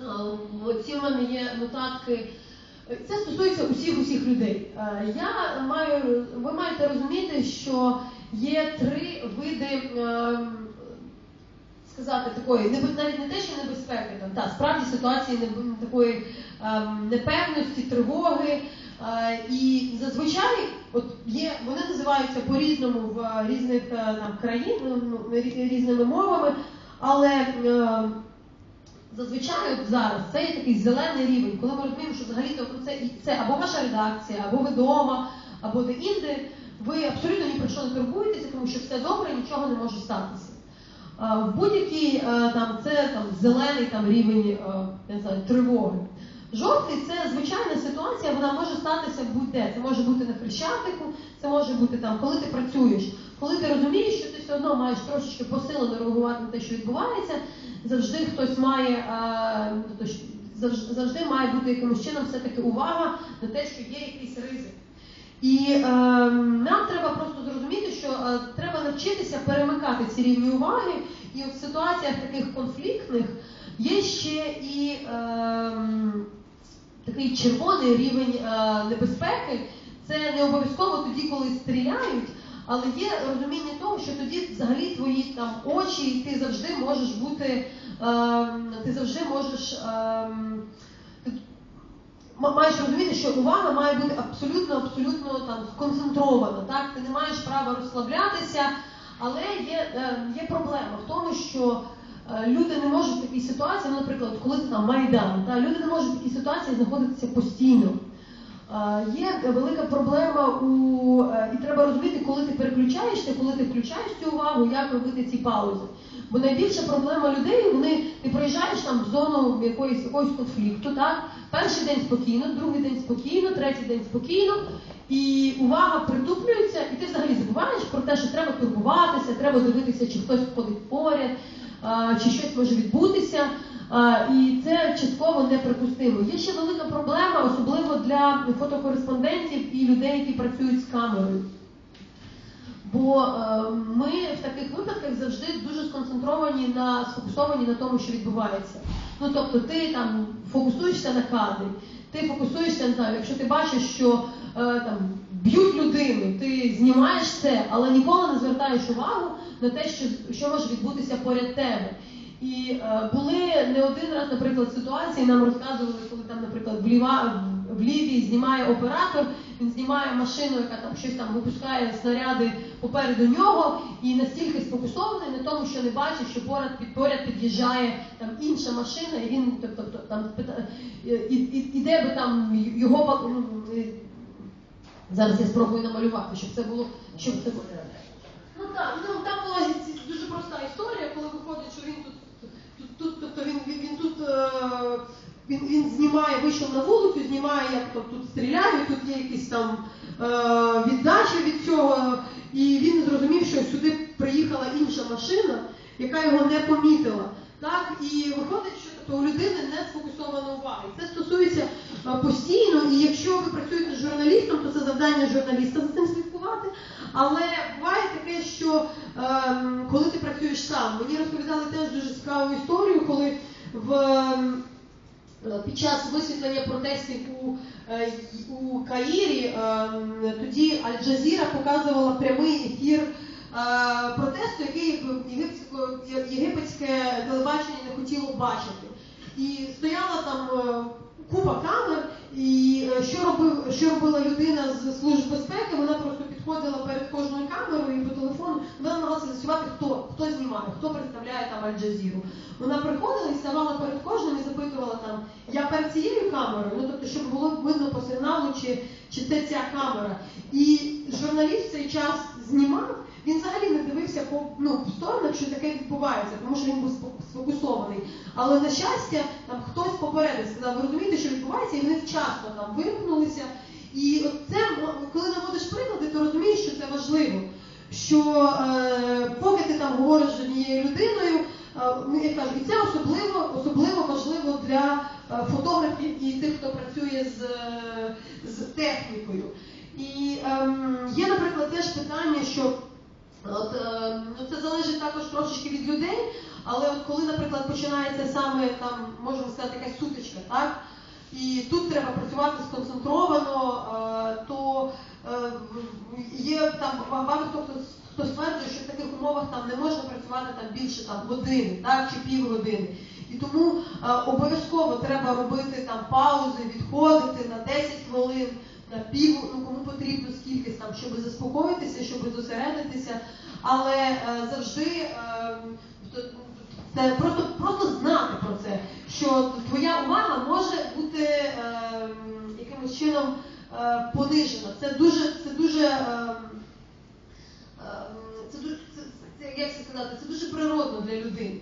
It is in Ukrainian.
Е, Ці в мене є нотатки. Це стосується усіх усіх людей. Е, Я маю, ви маєте розуміти, що є три види. е, Сказати такої, навіть не те, що небезпеки, там та справді ситуації такої ем, непевності, тривоги. Е, і зазвичай, от є, вони називаються по-різному в різних там країн, ну, різними мовами, але е, зазвичай от зараз це є такий зелений рівень, коли ми розуміємо, що взагалі то це, і- це або ваша редакція, або ви вдома, або де інде, ви абсолютно ні про що не турбуєтеся, тому що все добре, нічого не може статися. В будь-який е, там це там зелений там рівень е, не знаю, тривоги. Жовтий це звичайна ситуація, вона може статися будь-де. Це може бути на хрещатику, це може бути там, коли ти працюєш, коли ти розумієш, що ти все одно маєш трошечки посилено реагувати на те, що відбувається. Завжди хтось має е, тобто, завжди має бути якимось чином все-таки увага на те, що є якийсь ризик. І е, нам треба просто зрозуміти, що е, треба навчитися перемикати ці рівні уваги, і в ситуаціях таких конфліктних є ще і е, такий червоний рівень е, небезпеки. Це не обов'язково тоді, коли стріляють, але є розуміння того, що тоді взагалі твої там очі, і ти завжди можеш бути, е, ти завжди можеш. Е, маєш розуміти, що увага має бути абсолютно, абсолютно там сконцентрована. Так, ти не маєш права розслаблятися, але є, е, є проблема в тому, що е, люди не можуть в такій ситуації, наприклад, коли ти там майдан, та люди не можуть в такій ситуації знаходитися постійно. Є велика проблема у е, і треба розуміти, коли ти переключаєшся, коли ти включаєш цю увагу, як робити ці паузи. Бо найбільша проблема людей, вони ти приїжджаєш там в зону якоїсь якогось конфлікту, так перший день спокійно, другий день спокійно, третій день спокійно, і увага притуплюється, і ти взагалі забуваєш про те, що треба турбуватися, треба дивитися, чи хтось ходить поряд, чи щось може відбутися. І це частково неприпустимо. Є ще велика проблема, особливо для фотокореспондентів і людей, які працюють з камерою. Бо е, ми в таких випадках завжди дуже сконцентровані на сфокусовані на тому, що відбувається. Ну тобто, ти там фокусуєшся на кадрі, ти фокусуєшся не знаю, якщо ти бачиш, що е, там б'ють людину, ти знімаєш це, але ніколи не звертаєш увагу на те, що, що може відбутися поряд тебе. І е, були не один раз, наприклад, ситуації, нам розказували, коли там, наприклад, в, ліва, в лівій знімає оператор, він знімає машину, яка там щось там випускає снаряди попереду нього, і настільки сфокусований на тому, що не бачить, що поряд під поряд під'їжджає там інша машина, і він тобто, тобто, там пита- і, і, би там його ну, е, зараз я спробую намалювати, щоб це було, щоб це було. Ну так, ну там була дуже проста історія, коли виходить, що він тут, тут тобто він, він, він тут е, він, він знімає, вийшов на вулицю, знімає, як то тут стріляють, тут є якісь там е, віддачі від цього, і він зрозумів, що сюди приїхала інша машина, яка його не помітила. Так, і виходить, що тобто, у людини не сфокусована увага. І це стосується е, постійно, і якщо ви працюєте з журналістом, то це завдання журналіста за цим слідкувати. Але буває таке, що ем, коли ти працюєш сам, мені розповідали теж дуже цікаву історію, коли в ем, е, під час висвітлення протестів у, е, у Каїрі ем, тоді Аль-Джазіра показувала прямий ефір е, протесту, який єгипетське телебачення не хотіло бачити. І стояла там е, купа камер, і е, що робив, що робила людина з служб безпеки, вона просто підходила перед кожною камерою і по телефону вона намагалася з'ясувати, хто, хто хто представляє там Аль-Джазіру. Вона приходила і ставала перед кожним і запитувала там, я перед цією камерою, ну тобто, щоб було видно по сигналу, чи, чи це ця камера. І журналіст цей час знімав. Він взагалі не дивився по ну, в сторонах, що таке відбувається, тому що він був сфокусований. Але на щастя, там хтось попередив, сказав, ви розумієте, що відбувається, і вони вчасно там вимкнулися. І от це, коли наводиш приклади, то розумієш, що це важливо. Що е, ти там говориш з однією людиною, е, ну, я кажу, і це особливо, особливо важливо для е, фотографів і тих, хто працює з, е, з технікою. І ем, є, наприклад, теж питання, що От, е, ну, це залежить також трошечки від людей, Але от коли, наприклад, починається саме там, можемо сказати, якась сутичка, так? І тут треба працювати сконцентровано, то є там багато хто хто стверджує, що в таких умовах там не можна працювати там більше там години, так чи півгодини. І тому е, обов'язково треба робити там паузи, відходити на 10 хвилин, на пів, ну кому потрібно скільки там, щоб заспокоїтися, щоб зосередитися. Але е, завжди е, просто, просто знати про це, що твоя увага може бути е, якимось чином е, понижена. Це дуже, це дуже. Е, Ем, Це дуже це, це, як це сказати, це дуже природно для людини.